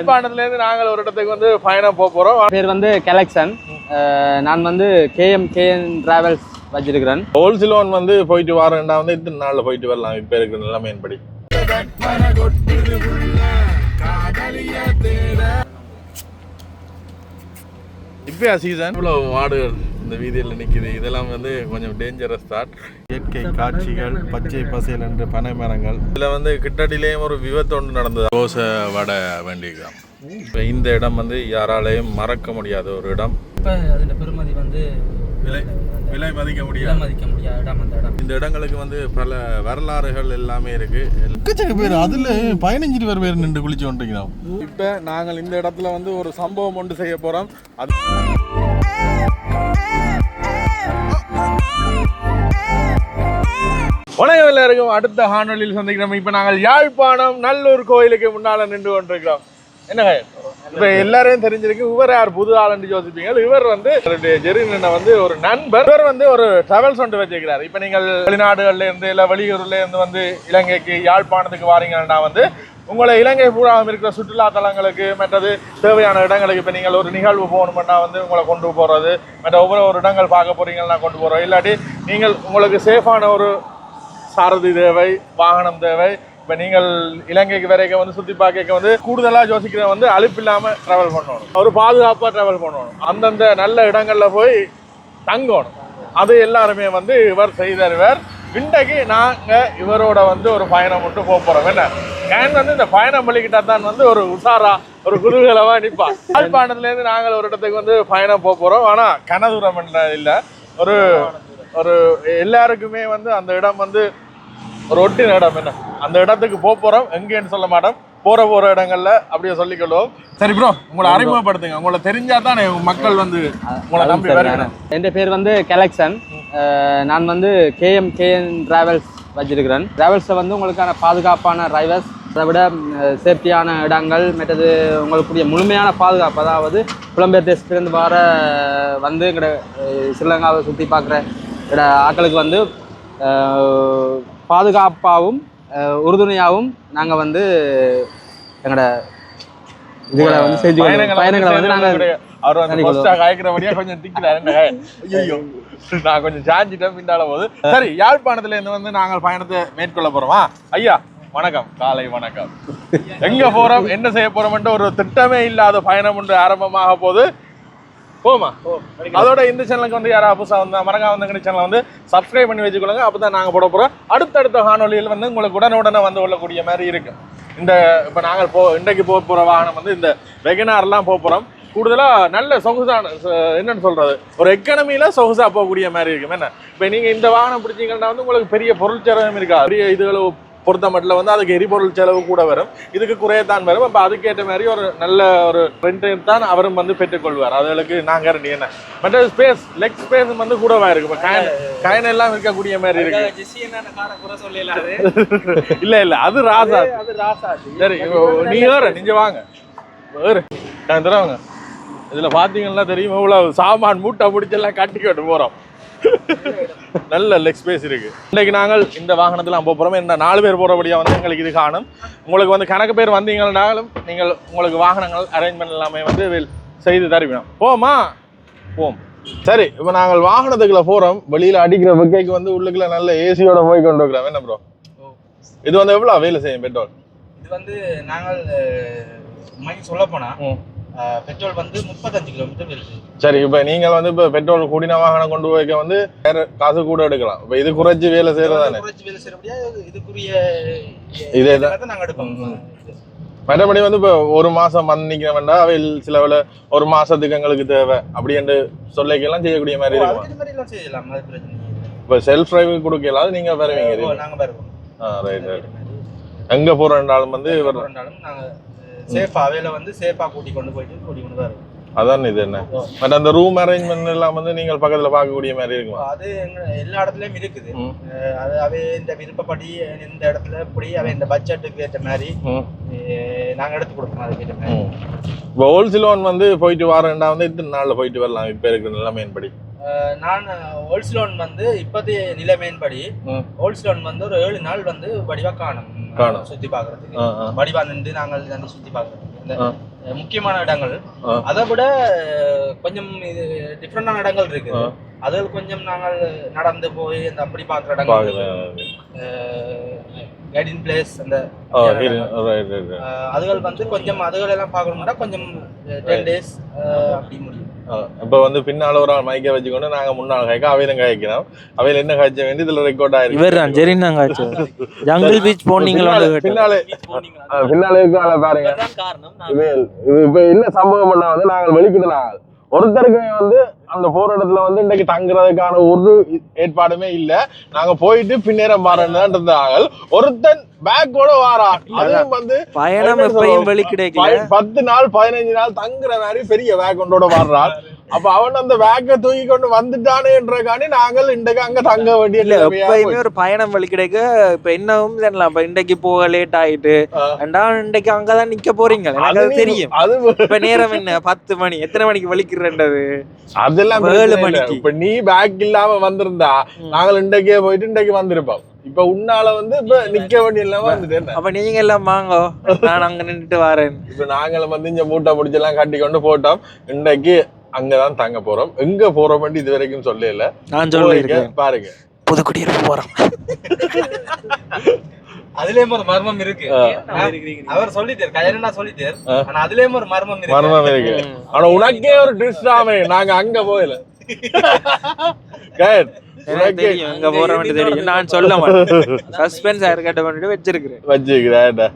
யாழ்ப்பாணத்துல இருந்து நாங்கள் ஒரு இடத்துக்கு வந்து பயணம் போக போறோம். பேர் வந்து கலெக்ஷன் நான் வந்து கேஎம் கேஎன் டிராவல்ஸ் வச்சிருக்கிறேன். ஹோல்சேல் லோன் வந்து போயிட்டு வரேன்டா வந்து இத்தனை நாள்ல போயிட்டு வரலாம். இப்ப இருக்கிற நிலைமையின்படி இப்பயா சீசன் இவ்வளவு மாடுகள். இந்த வீதியில் நிக்குது இதெல்லாம் வந்து கொஞ்சம் டேஞ்சரஸ் தாட் இயற்கை காட்சிகள் பச்சை பசேல் என்று பனை மரங்கள். இதுல வந்து கிட்டடியிலேயும் ஒரு விபத்து ஒன்று நடந்தது. தோசை வடை வேண்டியிருக்கான் இப்போ இந்த இடம் வந்து யாராலையும் மறக்க முடியாத ஒரு இடம். இப்போ அதில் பெருமதி வந்து விலை விலை மதிக்க முடியாது. மதிக்க முடியாத இடம் அந்த இடம். இந்த இடங்களுக்கு வந்து பல வரலாறுகள் எல்லாமே இருக்கு. எக்கச்சக்க பேர் அதுல பதினஞ்சு பேர் பேர் நின்று குளிச்சு வந்துருக்கிறோம் இப்ப நாங்கள் இந்த இடத்துல வந்து ஒரு சம்பவம் ஒன்று செய்ய போறோம். அது வணக்கம் எல்லாருக்கும். அடுத்த காணொலியில் சந்திக்கிறோம். இப்போ நாங்கள் யாழ்ப்பாணம் நல்லூர் கோயிலுக்கு முன்னால் நின்று கொண்டிருக்கிறோம். என்ன இப்போ எல்லாரையும் தெரிஞ்சிருக்கு. இவர் யார்? புது ஆளுன்னு யோசிப்பீங்க. இவர் வந்து ஜெரின் வந்து ஒரு நண்பர். இவர் வந்து ஒரு டிராவல்ஸ் ஒன்று வச்சிருக்கிறார். இப்போ நீங்கள் வெளிநாடுகள்ல இருந்து இல்லை வெளியூர்ல இருந்து வந்து இலங்கைக்கு யாழ்ப்பாணத்துக்கு வாரீங்கன்னா வந்து உங்களை இலங்கை பூராவும் இருக்கிற சுற்றுலா தலங்களுக்கு மற்றது தேவையான இடங்களுக்கு இப்போ நீங்கள் ஒரு நிகழ்வு போகணும்னா வந்து உங்களை கொண்டு போகிறது மற்ற ஒவ்வொரு ஒரு இடங்கள் பார்க்க போகிறீங்கன்னா கொண்டு போகிறோம் இல்லாட்டி நீங்கள் உங்களுக்கு சேஃபான ஒரு சாரதி தேவை வாகனம் தேவை. இப்போ நீங்கள் இலங்கைக்கு வரைக்கும் வந்து சுற்றி பார்க்க வந்து கூடுதலாக யோசிக்கிற வந்து அழுப்பில்லாமல் ட்ராவல் பண்ணணும். ஒரு பாதுகாப்பாக ட்ராவல் பண்ணணும். அந்தந்த நல்ல இடங்களில் போய் தங்கணும். அது எல்லாருமே வந்து இவர் செய்தருவர். இன்றைக்கு நாங்கள் இவரோட வந்து ஒரு பயணம் மட்டும் போக போகிறோம் என்ன? ஏன் வந்து இந்த பயணம் பண்ணிக்கிட்டா தான் வந்து ஒரு உஷாரா ஒரு குதூகலமா நிற்பா யாழ்ப்பாணத்துலேருந்து நாங்கள் ஒரு இடத்துக்கு வந்து பயணம் போக போகிறோம் ஆனால் கனதூரம் இல்லை. ஒரு ஒரு எல்லாருக்குமே வந்து அந்த இடம் வந்து ஒரு ஒட்டின இடம். என்ன? அந்த இடத்துக்கு போக போகிறோம் எங்கேன்னு சொல்ல மாட்டோம். போற போற இடங்கள்ல அப்படியே சொல்லிக்கொள்வோம் சரி ப்ரோ உங்களை அறிமுகப்படுத்துங்க. உங்களை தெரிஞ்சா தானே மக்கள் வந்து உங்களை நம்பி வருவாங்க என் பேர் வந்து கலெக்ஷன் நான் வந்து கேஎம் கேஎன் டிராவல்ஸ் வச்சிருக்கிறேன். டிராவல்ஸில் வந்து உங்களுக்கான பாதுகாப்பான டிரைவர்ஸ் அதை விட சேஃப்டியான இடங்கள் மற்றது உங்களுக்குரிய முழுமையான பாதுகாப்பு. அதாவது புலம்பெயர் தேசத்துலேருந்து வர வந்து எங்கட அஹ், ஸ்ரீலங்காவை சுற்றி பார்க்குற இட ஆட்களுக்கு வந்து பாதுகாப்பாகவும் உறுதுணையாகவும் நாங்கள் வந்து எங்களோட இதுகளை வந்து செஞ்சு பயணங்களை வந்து நாங்கள் அவர் வந்து ஃபர்ஸ்டா காய்க்கிறபடியா கொஞ்சம் திக்கிறாரு ஐயோ நான் கொஞ்சம் சாஞ்சிட்டேன் பின்னால போது சரி யாழ்ப்பாணத்துல இருந்து வந்து நாங்கள் பயணத்தை மேற்கொள்ள போறோமா? ஐயா வணக்கம். காலை வணக்கம். எங்க போறோம்? என்ன செய்ய போறோம்ன்ற ஒரு திட்டமே இல்லாத பயணம் ஒன்று ஆரம்பமாக போகுது. போமா அதோட இந்த சேனலுக்கு வந்து யாராவது புதுசாக வந்து மறக்காம வந்து சேனலை வந்து சப்ஸ்கிரைப் பண்ணி வச்சுக்கொள்ளுங்க. அப்பதான் நாங்கள் போட போகிறோம் அடுத்தடுத்த காணொலியில் வந்து உங்களுக்கு உடனுடனே வந்து கொள்ளக்கூடிய மாதிரி இருக்கு. இந்த இப்போ நாங்கள் போ இன்றைக்கு போக போகிற வாகனம் வந்து இந்த வெகனார்லாம் போக போகிறோம் கூடுதலாக நல்ல சொகுசான என்னன்னு சொல்கிறது ஒரு எக்கனமியில் சொகுசாக போகக்கூடிய மாதிரி இருக்கும் என்ன? இப்போ நீங்கள் இந்த வாகனம் பிடிச்சீங்கன்னா வந்து உங்களுக்கு பெரிய பொருள் செலவும் இருக்கா பெரிய இதுகளை பொறுத்த மட்டும் வந்து அதுக்கு எரிபொருள் செலவு கூட வரும். இதுக்கு குறையத்தான் வரும். அப்ப அதுக்கேற்ற மாதிரி ஒரு நல்ல ஒரு ரெண்டை தான் அவரும் வந்து பெற்றுக்கொள்வார். அதுகளுக்கு நான் கேரண்டி என்ன? மற்ற ஸ்பேஸ் லெக் ஸ்பேஸ் வந்து கூடவா இருக்கு? இப்ப கயன் கயன் எல்லாம் இருக்கக்கூடிய மாதிரி இருக்கு. இல்ல இல்ல அது ராசா. சரி இப்போ நீ ஏறு நீங்க வாங்க. ஏறு. நான் தரவங்க. இதுல பாத்தீங்கன்னா தெரியும் இவ்வளவு சாமான் மூட்டை முடிச்செல்லாம் கட்டிக்கிட்டு போறோம். நல்ல லெக் ஸ்பேஸ் இருக்கு. இன்னைக்கு நாங்கள் இந்த வாகனத்துல போக போறோம். என்ன நாலு பேர் போறபடியா வந்து எங்களுக்கு இது காணும். உங்களுக்கு வந்து கணக்கு பேர் வந்தீங்கன்னாலும் நீங்கள் உங்களுக்கு வாகனங்கள் அரேஞ்ச்மெண்ட் எல்லாமே வந்து செய்து தருவினோம். போமா போம். சரி இப்போ நாங்கள் வாகனத்துக்குள்ள போறோம். வெளியில அடிக்கிற வெக்கைக்கு வந்து உள்ளுக்குள்ள நல்ல ஏசியோட போய் கொண்டு இருக்கிறோம். என்ன ப்ரோ இது வந்து எவ்வளவு வேலை செய்யும் பெட்ரோல் இது வந்து நாங்கள் சொல்ல போனா பெட்ரோல் வந்து முப்பத்தஞ்சு கிலோமீட்டர் இருக்கு சரி இப்போ நீங்கள் வந்து இப்போ பெட்ரோல் கூடின வாகனம் கொண்டு போய்க்க வந்து வேற காசு கூட எடுக்கலாம். இப்போ இது குறைச்சி வேலை செய்யறதானே? குறைச்சி வேலை செய்யறபடியா இதுக்குரிய இதே தான் நாங்கள் எடுப்போம். மற்றபடி வந்து இப்போ ஒரு மாசம் வந்திக்க வேண்டாம் அவை சிலவில் ஒரு மாசத்துக்கு எங்களுக்கு தேவை. அப்படி என்று சொல்லிக்கெல்லாம் செய்யக்கூடிய மாதிரி இருக்கும். செய்யலாம். இப்போ செல்ஃப் டிரைவ் கொடுக்கலாம் நீங்க வருவீங்க ஓ, இது நாங்க வருவோம். ரைட் ரைட் எங்க போறோம்னாலும் வந்து இவர் இருந்தாலும் நாங்க சேஃபா அவையில வந்து சேஃபா கூட்டி கொண்டு போயிட்டு கூட்டி கொண்டு வருவோம் அதான் இது என்ன? பட் அந்த ரூம் அரேஞ்ச்மெண்ட் எல்லாம் வந்து நீங்கள் பக்கத்துல பார்க்கக்கூடிய மாதிரி இருக்குமா? அது எல்லா இடத்துலயும் இருக்குது. அது அவை இந்த விருப்பப்படி இந்த இடத்துல இப்படி அவை இந்த பட்ஜெட்டுக்கு ஏற்ற மாதிரி ம். அஹ் நாங்க எடுத்து கொடுப்போம் அதுக்கு ஏற்ற மாதிரி. இப்போ ஹோல்சேல் லோன் வந்து போயிட்டு வரேன்டா வந்து இத்தனை நாள்ல போயிட்டு வரலாம் இப்போ இருக்கிற நிலைமையின்படி. நான் ஹோல்ஸ்லோன் வந்து இப்போதைய நிலைமையின்படி ம். ஹோல்ஸ்லோன் வந்து ஒரு ஏழு நாள் வந்து வடிவா காணும். காணும். சுத்தி பாக்குறதுக்கு ஆ, ஆ. வடிவா நின்று நாங்கள் வந்து சுத்தி பாக்குறதுக்கு இந்த முக்கியமான இடங்கள். அதை விட கொஞ்சம் இது டிஃப்ரெண்டான இடங்கள் இருக்கு. அதில் கொஞ்சம் நாங்கள் நடந்து போய் அந்த அப்படி பார்க்குற இடங்கள். கைடிங் பிளேஸ் அந்த அதுகள் வந்து கொஞ்சம் அதுகள் எல்லாம் பார்க்கணும்னா கொஞ்சம் டென் டேஸ் அப்படி முடியும். இப்ப வந்து பின்னால ஒரு ஆள் மைக்க வச்சுக்கொண்டு நாங்க முன்னாள் காய்க்க அவையிலும் காய்க்கிறோம். அவையில என்ன காய்ச்ச வேண்டி இதுல ரெக்கார்ட் ஆயிருக்கு இவர் தான் ஜெரின் காய்ச்சி ஜங்கிள் பீச் போனீங்களா? பின்னால- பின்னாலே. ஆ, பின்னாலே இருக்க ஆளை பாருங்க இது இப்ப என்ன சம்பவம் பண்ணா வந்து நாங்கள் வெளிக்கிட்டு நாங்கள் ஒருத்தருக்கு வந்து அந்த போற இடத்துல வந்து இன்றைக்கு தங்குறதுக்கான ஒரு ஏற்பாடுமே இல்ல. நாங்க போயிட்டு பின்னேறம் பாருன்னு இருந்தாங்க ஒருத்தன் பேக்கோட வாரான் அதுவும் வந்து பயணம் பத்து நாள் பதினஞ்சு நாள் தங்குற மாதிரி பெரிய வேக் கொண்டோட வர்றான் அப்ப அவன் அந்த வேக்க தூக்கி கொண்டு வந்துட்டானேன்றக்காண்டி நாங்கள் இன்றைக்கு அங்க தங்க வேண்டிய எப்பயுமே. ஒரு பயணம் வெளி கிடைக்க இப்ப என்னவும் தெரியலாம் இப்ப இன்றைக்கு போக லேட் ஆயிட்டு. ஆ. ரெண்டா இன்றைக்கு அங்கதான் நிக்க போறீங்க. எனக்கு தெரியும். அது இப்ப நேரம் என்ன? பத்து மணி. எத்தனை மணிக்கு வலிக்கிறன்றது அதெல்லாம் ஏழு. மணிக்கு. இப்ப நீ பேக் இல்லாம வந்திருந்தா நாங்கள் இன்றைக்கே போயிட்டு இன்றைக்கு வந்திருப்போம். இப்ப உன்னால வந்து இப்ப நிக்க வேண்டிய இல்லாம வந்துட்டேன் அப்ப நீங்க எல்லாம் வாங்கோ. நான் அங்க நின்னுட்டு வரேன். இப்ப நாங்களும் வந்து இந்த மூட்டை முடிச்செல்லாம் கட்டி கொண்டு போட்டோம். இன்றைக்கு அங்கதான் தங்க போறோம். எங்க போறோம் இது வரைக்கும் சொல்லல. நான் சொல்லியிருக்கேன் பாருங்க. புதுக்குடியிருப்பு போறோம். அதுலயும் ஒரு மர்மம் இருக்கு. அவர் சொல்லிட்டார் கல்யாணம் சொல்லிட்டார் ஆனா அதுலயும் ஒரு மர்மம் இருக்கு. மர்மம் இருக்கு. ஆனா உனக்கே ஒரு ட்விஸ்ட் ஆமே. நாங்க அங்க தெரியும் அங்க போற வேண்டிய தெரியும். நான் சொல்ல மாட்டேன். சஸ்பென்ஸ் பண்ணிட்டு வச்சிருக்கிறேன். வச்சுக்கிறேன்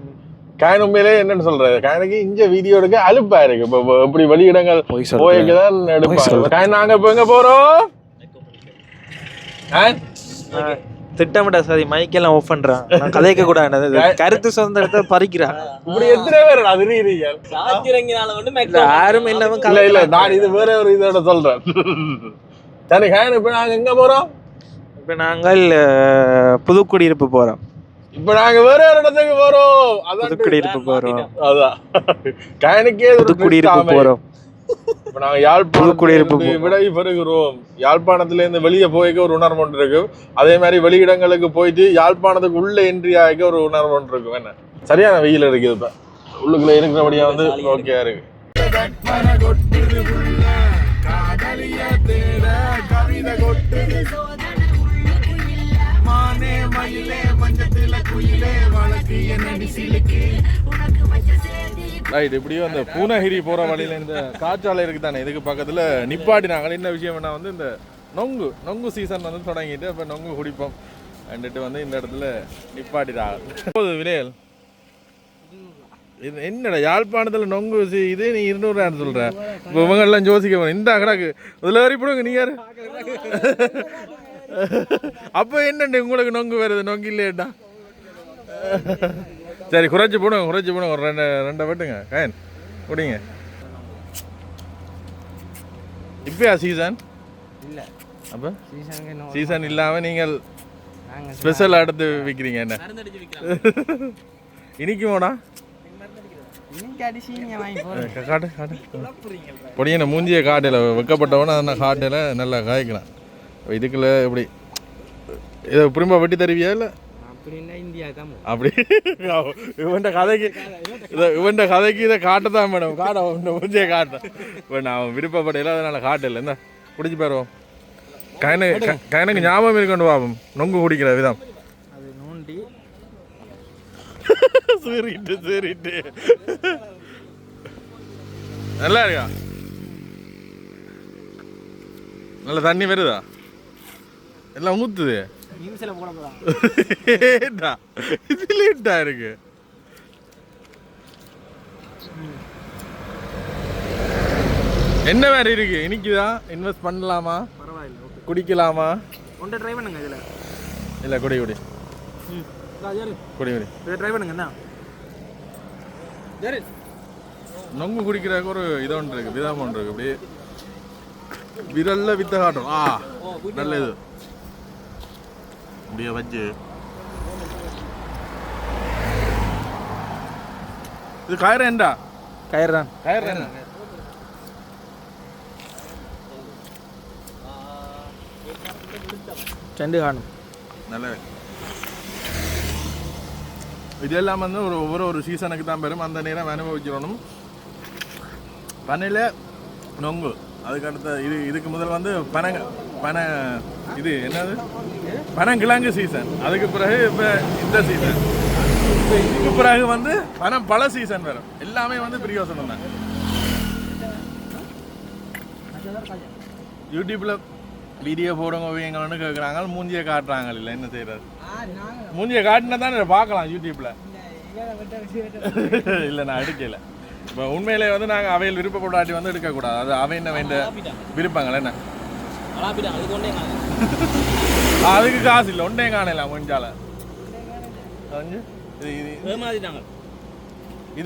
காயின் உண்மையிலே என்னன்னு சொல்றது காயனுக்கு இங்க வீடியோ எடுக்க அலுப்பா இருக்கு. இப்ப இப்ப இப்படி வெளியிடங்கள் போய் போய்க்குதான் எடுப்பாங்க. காயின் நாங்க இப்ப எங்க போறோம்? காயின் திட்டமிட்ட சரி மைக்கெல்லாம் ஆஃப் பண்றான். நான் கதைக்க கூடாது கருத்து சுதந்திரத்தை பறிக்கிறான் இப்படி எத்தனை பேர் அதிரீங்க யாரும் என்னவும் இல்ல இல்ல நான் இது வேற ஒரு இதோட சொல்றேன். சரி காயின் இப்ப நாங்க எங்க போறோம்? இப்ப நாங்கள் புதுக்குடியிருப்பு போறோம். இப்ப நாங்க வேற ஒரு இடத்துக்கு போறோம். அதான் புதுக்குடியிருப்பு போறோம். அதான். காயனுக்கே ஒரு ஆமே. போறோம். இப்ப நாங்க யாழ்ப்பாணத்துல புதுக்குடியிருப்பு இருந்து விடை பெறுகிறோம். யாழ்ப்பாணத்துல இருந்து வெளியே போய்க்க ஒரு உணர்வு ஒன்று இருக்கு. அதே மாதிரி வெளியிடங்களுக்கு போயிட்டு யாழ்ப்பாணத்துக்கு உள்ள என்ட்ரி ஆகிக்க ஒரு உணர்வு ஒன்று இருக்கும். என்ன? சரியான வெயில் இருக்குது இப்ப. உள்ளுக்குள்ள இருக்கிறபடியா வந்து ஓகே இருக்கு. ரைட் இப்படியும் அந்த பூனகிரி போற வழியில இந்த காற்றாலை இருக்குது தானே இதுக்கு பக்கத்துல நிப்பாட்டினாங்க என்ன விஷயம்னா வந்து இந்த நொங்கு நொங்கு சீசன் வந்து தொடங்கிட்டு அப்போ நொங்கு குடிப்போம். வந்துட்டு வந்து இந்த இடத்துல நிப்பாட்டிட்டாங்க. போது விலையல் இது என்னடா யாழ்ப்பாணத்தில் நொங்கு சி- இது நீ இருநூறு சொல்கிற இப்போ இவங்க எல்லாம் யோசிக்க போறோம் இந்த கிடக்கு. இதில் வரி போடுங்க நீ யார்? அப்போ என்னண்டு உங்களுக்கு நொங்கு வருது? நொங்கு இல்லையேடா சரி குறைச்சி போடுங்க குறைச்சி போடுங்க. ஒரு ரெண்டு ரெண்டை வெட்டுங்க. கயன் குடிங்க. இப்பயா சீசன் இல்ல. அப்போ? இன்னும் சீசன் இல்லாமல் நீங்கள் நாங்க ஸ்பெஷல் எடுத்து விற்கிறீங்க என்ன? இனிக்குமோடா? காட்டு காட்டு. பொடியனை மூஞ்சியை காட்டில் வைக்கப்பட்டவன அதை காட்டில் நல்லா காய்க்கலாம். இதுக்குள்ள இப்படி இதை திரும்ப வெட்டி தருவியா இல்லை? அப்படி இவன்ட கதைக்கு இதை இவன்ட கதைக்கு இதை காட்டதான் மேடம். காட்ட இந்த மூஞ்சியை காட்ட. இப்போ நான் விருப்பப்படையில அதனால காட்டல. என்ன குடிச்சு பாருவோம் கயனு க- கயனுக்கு ஞாபகம் இருக்கணும் பாபம் நொங்கு குடிக்கிற விதம். சரிட்டு சரிட்டு. நல்லா இருக்கா? நல்ல தண்ணி வருதா? எல்லாம் ஊத்துது. நியூஸ்ல போட போறா. ஏண்டா, இது லேட்டா இருக்கு? என்ன மாதிரி இருக்கு? இனிக்குதா? இன்வெஸ்ட் பண்ணலாமா? பரவாயில்ல குடிக்கலாமா? ஒன்றை ட்ரை பண்ணுங்க இதுல. இல்ல குடி குடி. குடி குடி. இதை ட்ரை பண்ணுங்க என்ன? நொங்கு குடிக்கிறதுக்கு ஒரு இது ஒன்று இருக்கு விதம் ஒன்று இருக்கு அப்படியே. விரல்ல வித்த காட்டும். ஆ நல்ல அப்படியே வச்சு இது கயிறேன்டா கயிறு தான் கயிறேன் ரெண்டு காணும் நல்ல இது எல்லாம் வந்து ஒரு ஒவ்வொரு ஒரு சீசனுக்கு தான் பெறும் அந்த நேரம் அனுபவிச்சிடணும் பனையில் நொங்கு அதுக்கு அடுத்த இது இதுக்கு முதல் வந்து பனை பனை இது என்னது பனங்கிழங்கு சீசன் அதுக்கு பிறகு இப்போ இந்த சீசன் இப்போ இதுக்கு பிறகு வந்து பனம் பல சீசன் வரும். எல்லாமே வந்து பிரியோசனம் தான். யூடியூப்பில் வீடியோ போடுங்க ஓவியங்கள்னு கேட்குறாங்க மூஞ்சியை காட்டுறாங்க இல்லை என்ன செய்யறது? மூஞ்சியை காட்டினா தானே பார்க்கலாம் யூடியூப்பில் இல்லை நான் எடுக்கல. இப்போ உண்மையிலே வந்து நாங்கள் அவையில் விருப்பப்படாட்டி வந்து எடுக்கக்கூடாது. அது அவை என்ன வேண்ட விருப்பங்கள் என்ன? அதுக்கு காசு இல்லை. ஒன்றே காணலாம் கொஞ்சால இது- இது.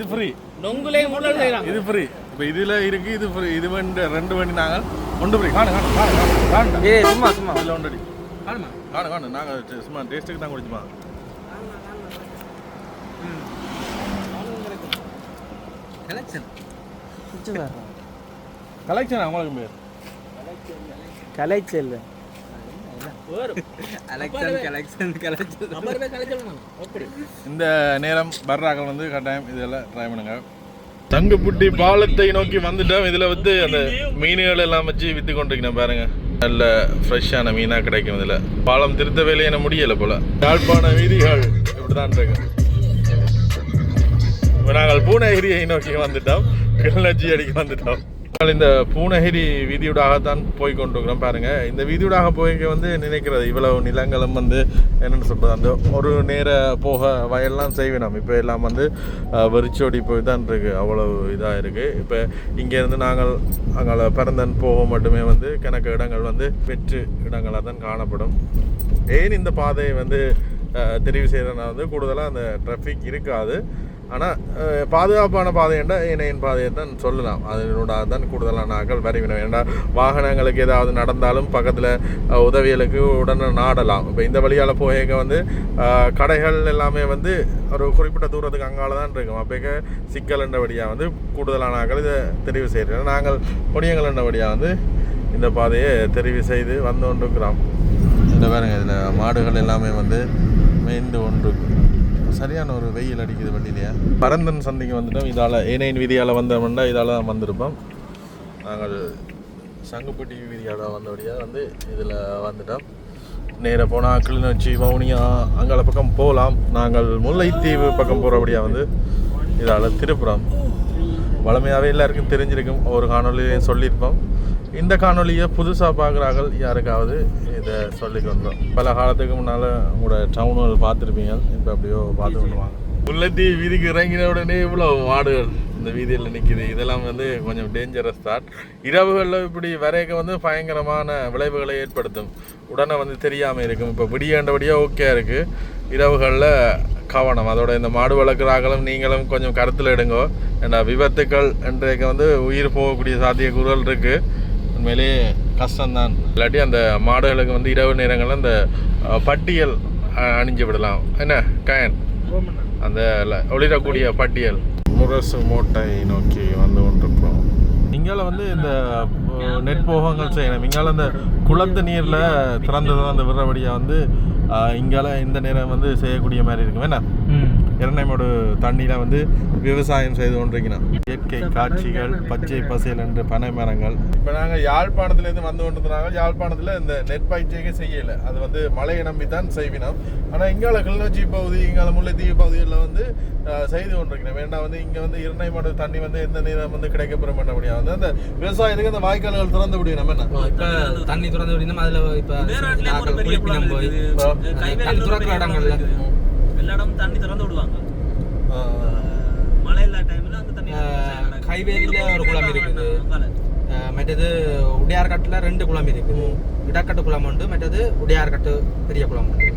ஃப்ரீ இது ஃப்ரீ இப்போ இதில் இருக்கு இது ஃப்ரீ இது வந்து ரெண்டு வண்டி நாங்கள் ஒன்று ஃப்ரீ காணு காணு காணு காணு காணு. ஏ சும்மா சும்மா. இல்லை ஒன்றடி காணுமா? காணு காணு. நாங்கள் சும்மா டேஸ்ட்டுக்கு தான் குடிச்சுமா. கலெக்ஷன் அவங்களுக்கு பேர்? கலெக்ஷன் கலெக்ஷன் இந்த நேரம் பர்ராக்கள் வந்து கட்டாயம் இதெல்லாம் ட்ரை பண்ணுங்க. தங்குப்புட்டி பாலத்தை நோக்கி வந்துட்டோம். இதில் வந்து அந்த மீன்கள் எல்லாம் வச்சு விற்று கொண்டிருக்கணும் பாருங்க. நல்ல ஃப்ரெஷ்ஷான மீனாக கிடைக்கும் இதில். பாலம் திருத்த வேலையை என்ன முடியலை போல. யாழ்ப்பாண வீதிகள் இப்படிதான் இருக்கு. இப்போ நாங்கள் பூனகிரியை நோக்கி வந்துட்டோம். கிளர்ச்சி அடிக்க வந்துட்டோம். இந்த பூனகிரி வீதியூடாகத்தான் போய் கொண்டிருக்கிறோம் பாருங்க. இந்த வீதியூடாக போய் வந்து நினைக்கிறது இவ்வளவு நிலங்களும் வந்து என்னென்னு சொல்றது அந்த ஒரு நேர போக வயல்லாம் செய்வினோம். இப்போ எல்லாம் வந்து வெறிச்சோடி போய் தான் இருக்கு. அவ்வளவு இதாக இருக்கு. இப்போ இங்கேருந்து நாங்கள் அங்கே பிறந்தன் போக மட்டுமே வந்து கணக்கு இடங்கள் வந்து வெற்று இடங்களாக தான் காணப்படும். ஏன் இந்த பாதையை வந்து தெரிவு செய்கிறதுனா வந்து கூடுதலாக அந்த டிராஃபிக் இருக்காது. ஆனால் பாதுகாப்பான பாதை என்றால் இணையின் பாதையை தான் சொல்லலாம். அதனோட தான் கூடுதலான ஆக்கள் வரைவினம் ஏன்னா வாகனங்களுக்கு ஏதாவது நடந்தாலும் பக்கத்தில் உதவிகளுக்கு உடனே நாடலாம். இப்போ இந்த வழியால் போயங்க வந்து கடைகள் எல்லாமே வந்து ஒரு குறிப்பிட்ட தூரத்துக்கு அங்கால தான் இருக்கும். அப்போ சிக்கல் என்றபடியாக வந்து கூடுதலான ஆக்கள் இதை தெரிவு செய்கிறோம் நாங்கள் பொடியங்கள் என்றபடியாக வந்து இந்த பாதையை தெரிவு செய்து வந்து கொண்டிருக்கிறோம். இந்த பாருங்க இதில் மாடுகள் எல்லாமே வந்து மேய்ந்து கொண்டிருக்கு சரியான ஒரு வெயில் அடிக்குது வண்டியிலேயே பரந்தன் சந்தைக்கு வந்துட்டோம். இதால் ஏனையின் வீதியால் வந்தோம்னா இதால் தான் வந்திருப்போம். நாங்கள் சங்குப்பட்டி வீதியால் வந்தபடியாக வந்து இதில் வந்துட்டோம். நேராக போனால் கிளிநொச்சி வவுனியா அங்கால பக்கம் போகலாம் நாங்கள் முல்லைத்தீவு பக்கம் போகிறபடியாக வந்து இதால் திருப்புறம். வளமையாகவே எல்லாருக்கும் தெரிஞ்சிருக்கும். ஒரு காணொலியும் சொல்லியிருப்போம். இந்த காணொலியை புதுசாக பார்க்குறார்கள் யாருக்காவது? இதை சொல்லி கொண்டோம் பல காலத்துக்கு முன்னால் உங்களோட டவுன்கள் பார்த்துருப்பீங்க. இப்போ அப்படியோ பார்த்து கொண்டுவாங்க முல்லைத்தீ வீதிக்கு இறங்கின உடனே இவ்வளோ மாடுகள் இந்த வீதியில் நிற்கிது இதெல்லாம் வந்து கொஞ்சம் டேஞ்சரஸ் தான் இரவுகளில் இப்படி வரைக்க வந்து பயங்கரமான விளைவுகளை ஏற்படுத்தும். உடனே வந்து தெரியாமல் இருக்கும். இப்போ விடியாண்டபடியாக ஓகே இருக்குது இரவுகளில் கவனம். அதோட இந்த மாடு வளர்க்குறாங்களும் நீங்களும் கொஞ்சம் கருத்தில் எடுங்கோ. ஏன்னா விபத்துக்கள் இன்றைக்கு வந்து உயிர் போகக்கூடிய சாத்தியக்கூறுகள் இருக்குது உண்மையிலேயே கஷ்டம்தான். இல்லாட்டி அந்த மாடுகளுக்கு வந்து இரவு நேரங்களில் அந்த பட்டியல் அணிஞ்சு விடலாம். என்ன கயன்? அந்த ஒளிரக்கூடிய பட்டியல். முரசு மூட்டை நோக்கி வந்து கொண்டிருக்கிறோம். இங்கால வந்து இந்த அஹ், நெற்போகங்கள் செய்யணும். இங்கால இந்த குளத்து நீரில் திறந்ததான் அந்த விடுறபடியாக வந்து இங்கால இந்த நேரம் வந்து செய்யக்கூடிய மாதிரி இருக்கும். என்ன? இரண்டைமோடு தண்ணியில் வந்து விவசாயம் செய்து கொண்டிருக்கணும் இயற்கை காட்சிகள் பச்சை பசேல் என்று பனை மரங்கள். இப்போ நாங்கள் யாழ்ப்பாணத்துலேருந்து வந்து கொண்டிருந்தாங்க யாழ்ப்பாணத்தில் இந்த நெற்பயிற்சியே செய்யலை. அது வந்து மழையை நம்பி தான் செய்வினோம். ஆனால் இங்கால கிளிநொச்சி பகுதி இங்கால முல்லைத்தீவு பகுதிகளில் வந்து செய்து கொண்டிருக்கணும் வேண்டாம் வந்து இங்கே வந்து இரண்டைமோடு தண்ணி வந்து எந்த நேரம் வந்து கிடைக்கப்பெற பண்ண முடியாது. வந்து அந்த விவசாயத்துக்கு அந்த வாய்க்கால்கள் திறந்து முடியும் நம்ம என்ன தண்ணி திறந்து விடணும் அதுல இப்ப எல்லா இடமும் தண்ணி திறந்து விடுவாங்க. மழை இல்லாத டைம்ல அங்க தண்ணி கைவேலியில ஒரு குளம் இருக்குது. மற்றது உடையார்கட்டில் ரெண்டு குளம் இருக்குது. இடக்கட்டு குளம் உண்டு மற்றது உடையார்கட்டு பெரிய குளம் உண்டு.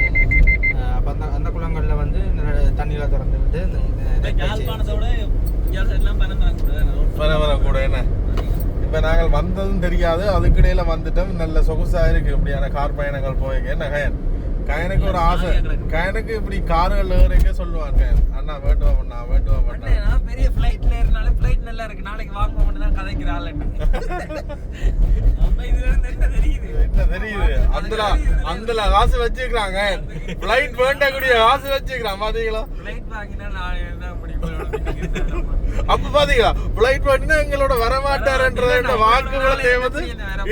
அப்ப அந்த அந்த குளங்கள்ல வந்து தண்ணியில திறந்து விட்டு சைட்லாம் பணம் கூட என்ன? இப்போ நாங்கள் வந்ததும் தெரியாது அதுக்கிடையில வந்துட்டோம். நல்ல சொகுசா இருக்கு இப்படியான கார் பயணங்கள் போய்க்க என்ன கயன் கயனுக்கு ஒரு ஆசை. கயனுக்கு இப்படி கார்கள் ஏறிக்க சொல்லுவான் கயன் அண்ணா வேண்டுவா பண்ணா வேண்டுவா பண்ணா நான் பெரிய ஃப்ளைட்ல ஏறினாலே ஃப்ளைட் நல்லா இருக்கு. நாளைக்கு வாங்க மட்டும் தான் கதைக்கிற ஆள் என்ன? தெரியுது? அந்தல அந்தல காசு வச்சுக்கிறாங்க. ஃப்ளைட் வேண்டக்கூடிய காசு வச்சுக்கிறான். பாத்தீங்களா? ஃப்ளைட் வாங்கினா நான் என்ன முடியும் அப்ப பாத்தீங்களா? பிளைட் பண்ணினா எங்களோட வரமாட்டாருன்ற வாக்குகளை வந்து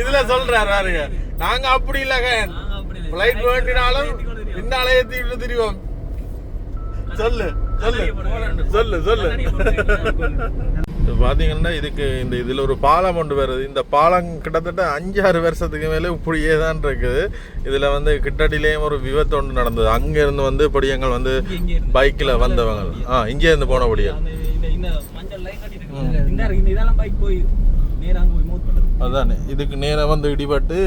இதுல சொல்றாரு பாருங்க. நாங்க அப்படி இல்லங்க பிளைட் வேண்டினாலும் பின்னாலே ஏத்திட்டு திரிவோம். சொல்லு சொல்லு சொல்லு சொல்லு. இப்ப பாத்தீங்கன்னா இதுக்கு இந்த இதுல ஒரு பாலம் கொண்டு வருது. இந்த பாலம் கிட்டத்தட்ட அஞ்சாறு வருஷத்துக்கு மேல இப்படியே தான் இருக்குது. இதுல வந்து கிட்டடியிலேயும் ஒரு விபத்து ஒன்று நடந்தது. அங்க இருந்து வந்து படியங்கள் வந்து பைக்ல வந்தவங்க. ஆ இங்கே இருந்து போனபடியா அதானே இதுக்கு நேரா வந்து இடிபட்டு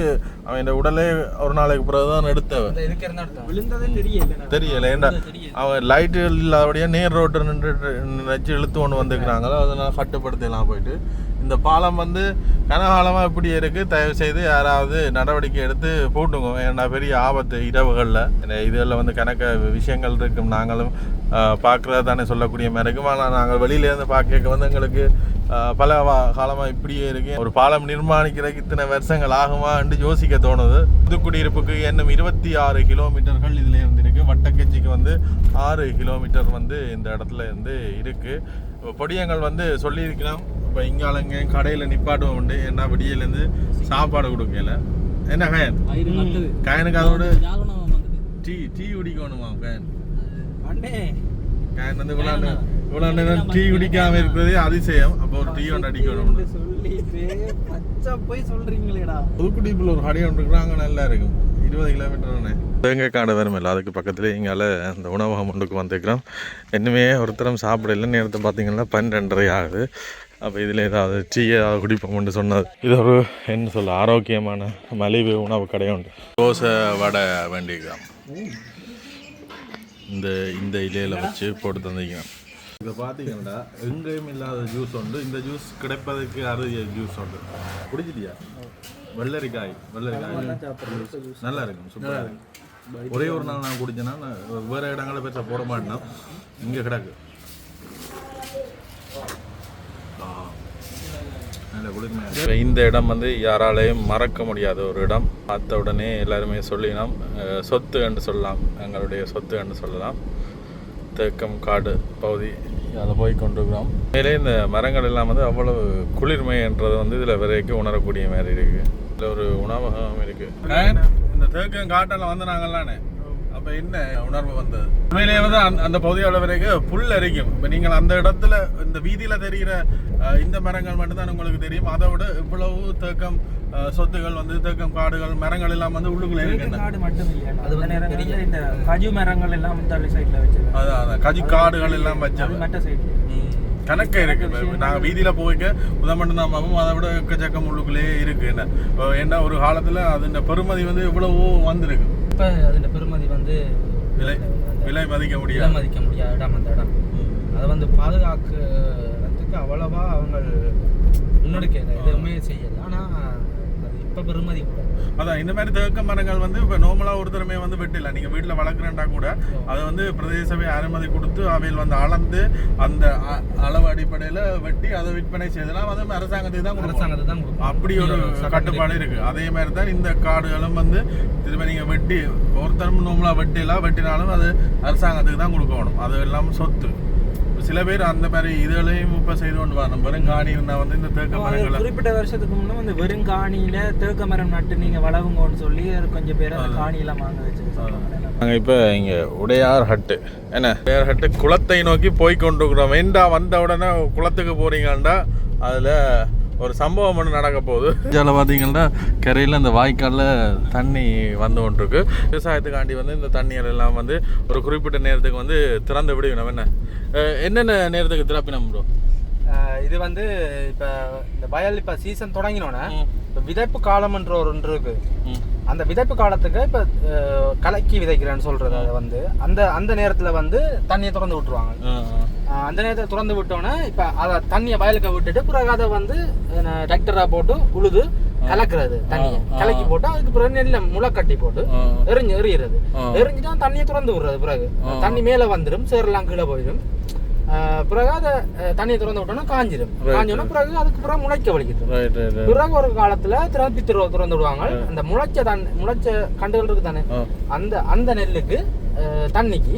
அவன் உடலே ஒரு நாளைக்கு எடுத்தவன் இருந்தா எடுத்தோம் விழுந்ததே தெரியல தெரியல ஏன்டா அவன் லைட்டு இல்லாதபடியா நேர் ரோட்டு நின்று நினைச்சு இழுத்து கொண்டு வந்துக்கிறாங்களோ அதனால கட்டுப்படுத்தலாம் போயிட்டு இந்த பாலம் வந்து கனகாலமாக இப்படி இருக்குது தயவு செய்து யாராவது நடவடிக்கை எடுத்து போட்டுங்க. ஏன்னா பெரிய ஆபத்து இரவுகளில். இதில் வந்து கணக்க விஷயங்கள் இருக்கும். நாங்களும் பார்க்குறது தானே சொல்லக்கூடிய மாதிரி இருக்கும் ஆனால் நாங்கள் வெளியிலேருந்து பார்க்க வந்து எங்களுக்கு பல காலமாக இப்படியே இருக்கு. ஒரு பாலம் நிர்மாணிக்கிறதுக்கு இத்தனை வருஷங்கள் ஆகுமா என்று யோசிக்க தோணுது. புதுக்குடியிருப்புக்கு இன்னும் இருபத்தி ஆறு கிலோமீட்டர்கள் இதில் இருந்திருக்கு. வட்டக்கச்சிக்கு வந்து ஆறு கிலோமீட்டர் வந்து இந்த இடத்துல இருந்து இருக்குது பொடியங்கள் வந்து சொல்லியிருக்கிறோம். இப்போ இங்காலங்க கடையில் நிப்பாட்டுவோம் உண்டு. ஏன்னா விடியிலேருந்து சாப்பாடு கொடுக்கல என்ன கயன் கயனுக்கு அதோட டீ டீ குடிக்கணுமா கயன் அண்ணே. கயன் வந்து நேரம் இவ்வளோ நேரம் டீ குடிக்காம இருக்கிறதே அதிசயம். அப்போ ஒரு டீ ஒன்று அடிக்கணும் போய் சொல்றீங்களேடா. புதுக்குடிப்பில் ஒரு கடை ஒன்று இருக்கிறாங்க நல்லா இருக்கும். இருபது கிலோமீட்டர் தேங்காய்க்காடு வரும் இல்லை. அதுக்கு பக்கத்துலேயே இங்கால இந்த உணவகம் ஒன்றுக்கு வந்துக்கிறோம் இன்னுமே ஒருத்தரம் சாப்பிடல நேரத்தை பார்த்தீங்கன்னா பன்னெண்டரை ஆகுது. அப்போ இதில் ஏதாவது டீ ஏதாவது குடிப்போம்னு சொன்னது. இது ஒரு என்ன சொல்ல ஆரோக்கியமான மலிவு உணவு கடை உண்டு. தோசை வடை வேண்டிக்கலாம் இந்த இந்த இலையில வச்சு போட்டு தந்திக்கலாம் இதை பார்த்தீங்கன்னா எங்கேயும் இல்லாத ஜூஸ் உண்டு. இந்த ஜூஸ் கிடைப்பதற்கு அறுதிய ஜூஸ் உண்டு. குடிச்சிட்டியா வெள்ளரிக்காய் வெள்ளரிக்காய். நல்லா இருக்கும் சூப்பராக இருக்கும். ஒரே ஒரு நாள் நான் குடிச்சேன்னா நான் வேற இடங்களில் பெருசாக போட மாட்டேன்னா இங்கே கிடக்கு. நல்ல. இந்த இடம் வந்து யாராலையும் மறக்க முடியாத ஒரு இடம். பார்த்த உடனே எல்லாருமே சொல்லினோம். சொத்து என்று சொல்லலாம். எங்களுடைய சொத்து என்று சொல்லலாம். தேக்கம் காடு பகுதி அதில் போய் கொண்டிருக்கிறோம். மேலே இந்த மரங்கள் எல்லாம் வந்து அவ்வளவு குளிர்மைன்றதை வந்து இதில் வரைக்கும் உணரக்கூடிய மாதிரி இருக்கு. இதில் ஒரு உணவகம் இருக்கு. இந்த தேக்கம் காட்டில் வந்து நாங்கள்லானே அப்போ என்ன உணர்வு வந்தது? உண்மையிலேயே வந்து அந்த அந்த பகுதியோட வரைக்கும் புல் அரிக்கும் இப்போ நீங்கள் அந்த இடத்துல இந்த வீதியில் தெரிகிற இந்த மரங்கள் மட்டும்தான் உங்களுக்கு தெரியும். அதை விட இவ்வளவு தேக்கம் சொத்துகள் வந்து தேக்கம் காடுகள் மரங்கள் எல்லாம் வந்து உள்ளுக்குள்ளே இருக்கு காடு மட்டும் இல்லையா அது வந்து இந்த கஜு மரங்கள் எல்லாம் முந்தாளி சைட்ல வச்சிருக்காங்க. அதான் அதான். கஜி காடுகள் எல்லாம் அது வச்சது. மற்ற சைட்ல கணக்கே இருக்கு. இப்ப நாங்க வீதியில போய்க்க உதமண்டு தான் பார்ப்போம் அதை விட எக்கச்சக்கம் உள்ளுக்குள்ளேயே இருக்கு. என்ன? என்ன ஒரு காலத்துல அது பெருமதி வந்து இவ்வளவோ வந்திருக்கு. இப்போ அதோட பெருமதி வந்து விலை விலை மதிக்க விலை முடியாது மதிக்க முடியாத இடம் அந்த இடம். அதை வந்து பாதுகாக்கிறதுக்கு அவ்வளவா அவங்க முன்னெடுக்கல. எதுவுமே செய்யல. ஆனா அது இப்ப பெருமதி. அதான் இந்த மாதிரி தேக்க மரங்கள் வந்து இப்போ நார்மலாக ஒருத்தருமே வந்து வெட்டில நீங்க வீட்டில் வளர்க்குறேன்டா கூட அதை வந்து பிரதேச சபை அனுமதி கொடுத்து அவையில் வந்து அளந்து அந்த அளவு அடிப்படையில் வெட்டி அதை விற்பனை செய்தலாம் அது அரசாங்கத்துக்கு தான் கொடுக்கணும். அரசாங்கத்தை தான் அப்படி ஒரு கட்டுப்பாடு இருக்கு. அதே மாதிரி தான் இந்த காடுகளும் வந்து திரும்ப நீங்க வெட்டி ஒருத்தரும் நோம்பலா வெட்டிலாம் வெட்டினாலும் அது அரசாங்கத்துக்கு தான் கொடுக்கணும். அது எல்லாம் சொத்து. சில பேர் அந்த மாதிரி இதுகளையும் இப்ப செய்து கொண்டு வரணும். வெறும் காணி இருந்தா வந்து இந்த தேக்க மரங்களை குறிப்பிட்ட வருஷத்துக்கு முன்ன வந்து வெறும் காணியில தேக்க மரம் நட்டு நீங்க வளவுங்கன்னு சொல்லி கொஞ்சம் பேர் அந்த காணியெல்லாம் வாங்க வச்சிருக்காங்க. நாங்கள் இப்போ இங்கே உடையார் ஹட்டு. என்ன? உடையார் ஹட்டு குளத்தை நோக்கி போய் கொண்டிருக்கிறோம். வேண்டா வந்த உடனே குளத்துக்கு போறீங்கண்டா. அதில் ஒரு சம்பவம் ஒன்று நடக்க போகுது. இதில் பார்த்தீங்கன்னா கரையில் இந்த வாய்க்காலில் தண்ணி வந்து கொண்டிருக்கு. விவசாயத்துக்காண்டி வந்து இந்த தண்ணிகள் எல்லாம் வந்து ஒரு குறிப்பிட்ட நேரத்துக்கு வந்து திறந்து விடுவினோம். என்ன? என்னென்ன நேரத்துக்கு திறப்பினோம் ப்ரோ இது வந்து இப்ப இந்த வயல் இப்ப சீசன் தொடங்கினோன்னே இப்ப விதைப்பு காலம்ன்ற ஒரு ஒன்று இருக்கு. அந்த விதைப்பு காலத்துக்கு இப்ப கலக்கி விதைக்கிறேன்னு சொல்றது அதை வந்து. அந்த அந்த நேரத்துல வந்து தண்ணியை திறந்து விட்டுருவாங்க. அந்த நேரத்தில் திறந்து விட்டோன்னே இப்போ அதை தண்ணியை வயலுக்கு விட்டுட்டு பிறகு அதை வந்து டிராக்டரா போட்டு உழுது கலக்குறது தண்ணியை. கலக்கி போட்டு அதுக்கு பிறகு நெல்லை முளை கட்டி போட்டு எரிஞ்சு எறிகிறது எரிஞ்சுட்டா தண்ணியை திறந்து விடுறது பிறகு. தண்ணி மேலே வந்துடும் சேரெல்லாம் கீழே போயிடும். பிறகு அதை தண்ணியை திறந்து விட்டோம்னா காஞ்சிடும் காஞ்சோன்னா பிறகு அதுக்கு பிறகு முளைக்க வலிக்குது. பிறகு ஒரு காலத்துல திருப்பி திற திறந்து விடுவாங்க. அந்த முளைச்ச தன் முளைச்ச கண்டுகள் இருக்கு தானே? அந்த அந்த நெல்லுக்கு தண்ணிக்கு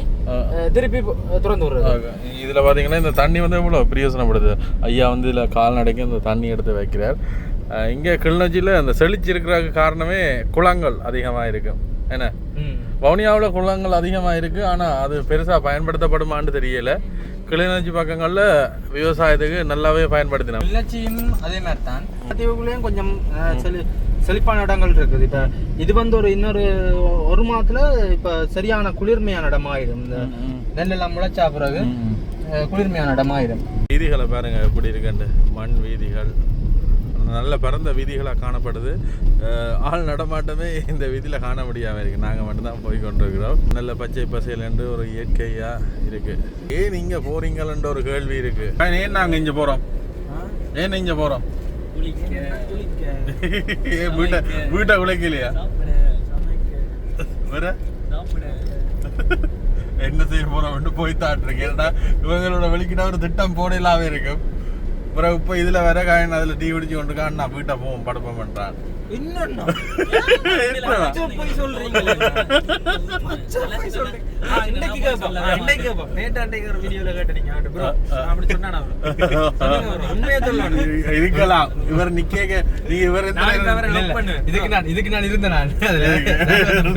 திருப்பி திறந்து விடுறது. இதில் பார்த்தீங்கன்னா இந்த தண்ணி வந்து எவ்வளோ பிரயோசனப்படுது? ஐயா வந்து இதில் கால்நடைக்கு இந்த தண்ணி எடுத்து வைக்கிறார். இங்கே கிளிநொச்சியில் அந்த செழிச்சு இருக்கிறதுக்கு காரணமே குளங்கள் அதிகமாக இருக்கும் என்ன. வவுனியாவில் குளங்கள் அதிகமாக இருக்குது ஆனால் அது பெருசாக பயன்படுத்தப்படுமான்னு தெரியல. கிளிநொச்சி பக்கங்களில் விவசாயத்துக்கு நல்லாவே பயன்படுத்தினோம். கிளிநொச்சியும் அதே மாதிரி தான் தீவுக்குள்ளேயும் கொஞ்சம் செழி செழிப்பான இடங்கள் இருக்குது. இப்போ இது வந்து ஒரு இன்னொரு ஒரு மாதத்துல இப்போ சரியான குளிர்மையான இடமாயிடும் இந்த நெல்லெல்லாம் முளைச்சா பிறகு குளிர்மையான இடமாயிடும் வீதிகளை பாருங்க எப்படி இருக்குன்னு மண் வீதிகள். நல்ல பரந்த வீதிகளாக காணப்படுது. ஆள் நடமாட்டமே இந்த வீதியில் காண முடியாமல் இருக்குது நாங்கள் மட்டும்தான் போய் கொண்டிருக்கிறோம். நல்ல பச்சை பசையில் என்று ஒரு இயற்கையாக இருக்குது ஏன் இங்கே போறீங்களன்ற ஒரு கேள்வி இருக்கு. ஏன் நாங்கள் இங்கே போகிறோம் ஏன் இங்கே போகிறோம் வீட்டை வீட்டை உழைக்கலையா வேற? என்ன செய்ய போறோம்? போய் தாட்டிருக்கு. ஏன்னா இவங்களோட வெளிக்கிட்ட ஒரு திட்டம் போடலாவே இருக்கும். பிறகு இப்போ இதில் வேற காயின் அதில் டீ குடிச்சு கொண்டு நான் வீட்டை போவோம் படுப்போம் இருக்கலாம். இவர் நிக்க நீ இவர். இதுக்கு நான் இதுக்கு நான் இருந்தேன் நான்.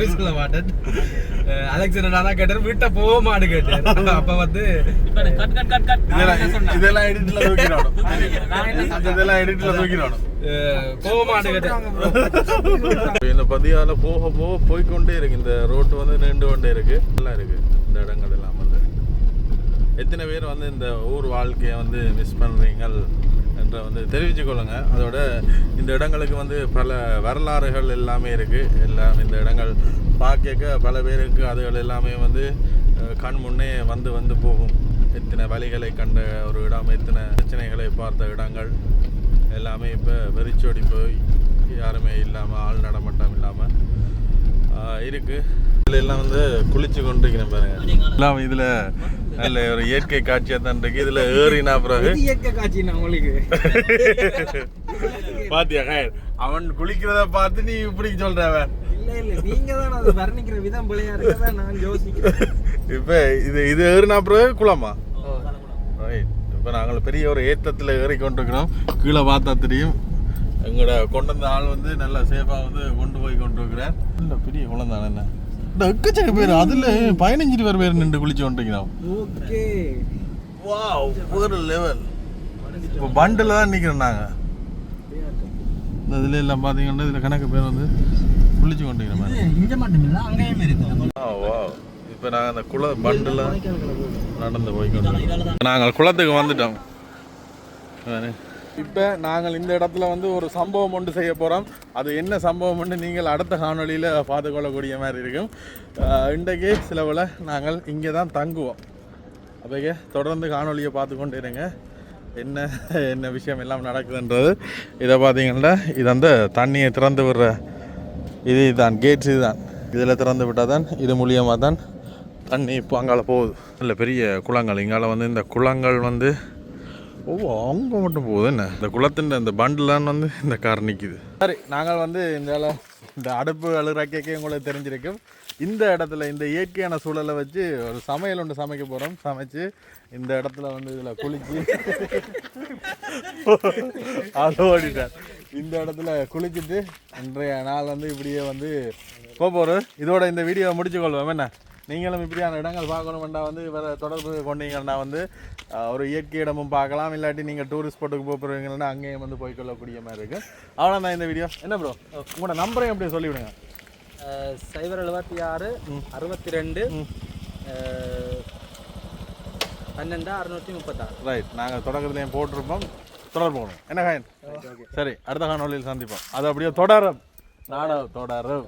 சொல்ல மாட்டேன். அலெக்ஸ் நானா கேட்டார்? வீட்டை போக மாடு கேட்டேன் அப்ப வந்து இதெல்லாம் எடிட்ல தூக்கிடணும். இதெல்லாம் எடிட்ல தூக்கிடணும். போக இந்த பதியால போக போக போய்க்கொண்டே இருக்கு. இந்த ரோட்டு வந்து நின்று கொண்டே இருக்கு. நல்லா இருக்கு. இந்த இடங்கள் எல்லாம் வந்து. எத்தனை பேர் வந்து இந்த ஊர் வாழ்க்கையை வந்து மிஸ் பண்ணுறீங்கள் என்ற வந்து தெரிவிச்சு கொள்ளுங்க. அதோட இந்த இடங்களுக்கு வந்து பல வரலாறுகள் எல்லாமே இருக்கு. எல்லாம் இந்த இடங்கள் பார்க்க பல பேருக்கு அதுகள் எல்லாமே வந்து கண் முன்னே வந்து வந்து போகும். எத்தனை வழிகளை கண்ட ஒரு இடம் எத்தனை பிரச்சனைகளை பார்த்த இடங்கள். எல்லாமே இப்போ வெறிச்சோடி போய் யாருமே இல்லாமல் ஆள் நடமாட்டம் இல்லாமல் இருக்கு. இதுல எல்லாம் வந்து குளிச்சு கொண்டிருக்கிறேன் பாருங்க. எல்லாம் இதுல நல்ல ஒரு இயற்கை காட்சியா தான் இருக்கு. இதுல ஏறினா பிறகு இயற்கை காட்சி உங்களுக்கு. பாத்தியா அவன் குளிக்கிறத பார்த்து நீ இப்படி சொல்ற அவன். இல்ல இல்ல நீங்க தான் அதை வர்ணிக்கிற விதம் பிள்ளையா இருக்கதான் நான் யோசிக்கிறேன். இப்ப இது இது ஏறினா பிறகு குளமா? இப்போ நாங்கள் பெரிய ஒரு ஏத்தத்தில் ஏறி கொண்டிருக்கிறோம் கீழே பார்த்தா தெரியும். எங்களோட கொண்டு வந்த ஆள் வந்து நல்லா சேஃபாக வந்து கொண்டு போய் கொண்டிருக்கிறார். இல்லை பெரிய குளம் தானே என்ன? இந்த எக்கச்சக்க பேர். அதில் பதினஞ்சு பேர் பேர் நின்று குளிச்சு கொண்டிருக்கிறோம். ஓகே. வாவ் ஒரு லெவல் இப்போ பண்டில் தான் நிற்கிறோம் நாங்கள் இந்த இதில் எல்லாம் பார்த்தீங்கன்னா இதில் கணக்கு பேர் வந்து குளிச்சு கொண்டிருக்கிற மாதிரி இங்க மட்டும் இல்ல அங்கேயும் இருக்கு. ஆ வா இப்போ நாங்கள் அந்த குள பண்டில் நடந்து போய் நாங்கள் குளத்துக்கு வந்துட்டோம். இப்போ நாங்கள் இந்த இடத்துல வந்து ஒரு சம்பவம் ஒன்று செய்ய போகிறோம் அது என்ன சம்பவம் ஒன்று நீங்கள் அடுத்த காணொலியில் பார்த்துக்கொள்ளக்கூடிய மாதிரி இருக்கும். இன்றைக்கு சிலவில் நாங்கள் இங்கே தான் தங்குவோம். அப்போக்கே தொடர்ந்து காணொலியை பார்த்து கொண்டு இருங்க என்ன என்ன விஷயம் எல்லாம் நடக்குதுன்றது. இதை பார்த்தீங்கன்னா இது அந்த தண்ணியை திறந்து விடுற இது தான் கேட்ஸ் இதுதான். இதில் திறந்து விட்டால் தான் இது மூலியமாக தான் தண்ணி இப்போ அங்கால போகுது. இல்லை பெரிய குளங்கள். இங்கால வந்து இந்த குளங்கள் வந்து ஓ அங்கே மட்டும் போகுது. என்ன? இந்த குளத்தின் இந்த பண்டிலான் வந்து இந்த கார் நிற்கிது சரி நாங்கள் வந்து இந்த இந்த அடுப்பு அழுகிறக்கே உங்களுக்கு தெரிஞ்சிருக்கும். இந்த இடத்துல இந்த இயற்கையான சூழலை வச்சு ஒரு சமையல் ஒன்று சமைக்க போகிறோம் சமைச்சு இந்த இடத்துல வந்து இதில் குளிச்சு அது ஓடிட்டார். இந்த இடத்துல குளிச்சுட்டு இன்றைய நாள் வந்து இப்படியே வந்து போக போகிறோம் இதோட இந்த வீடியோவை முடிச்சு கொள்வோம் என்ன? நீங்களும் இப்படியான இடங்கள் பார்க்கணுமெண்டா வந்து வேறு தொடர்பு கொண்டீங்கன்னா வந்து ஒரு இயற்கை இடமும் பார்க்கலாம். இல்லாட்டி நீங்கள் டூரிஸ்ட் ஸ்பாட்டுக்கு போக போகிறீங்கன்னா அங்கேயும் வந்து போய் கொள்ளக்கூடிய மாதிரி இருக்குது அவ்வளோ தான் இந்த வீடியோ என்ன ப்ரோ உங்களோட நம்பரையும் அப்படியே சொல்லிவிடுங்க. சைபர் எழுபத்தி ஆறு அறுபத்தி ரெண்டு பன்னெண்டு அறுநூற்றி முப்பத்தாறு. ரைட் நாங்கள் தொடக்கத்துலேயும் போட்டிருப்போம். தொடர்பு போகணும் என்ன காயன்? சரி அடுத்த காணொலியில் சந்திப்போம். அது அப்படியே தொடரும். நாடகம் தொடரும்.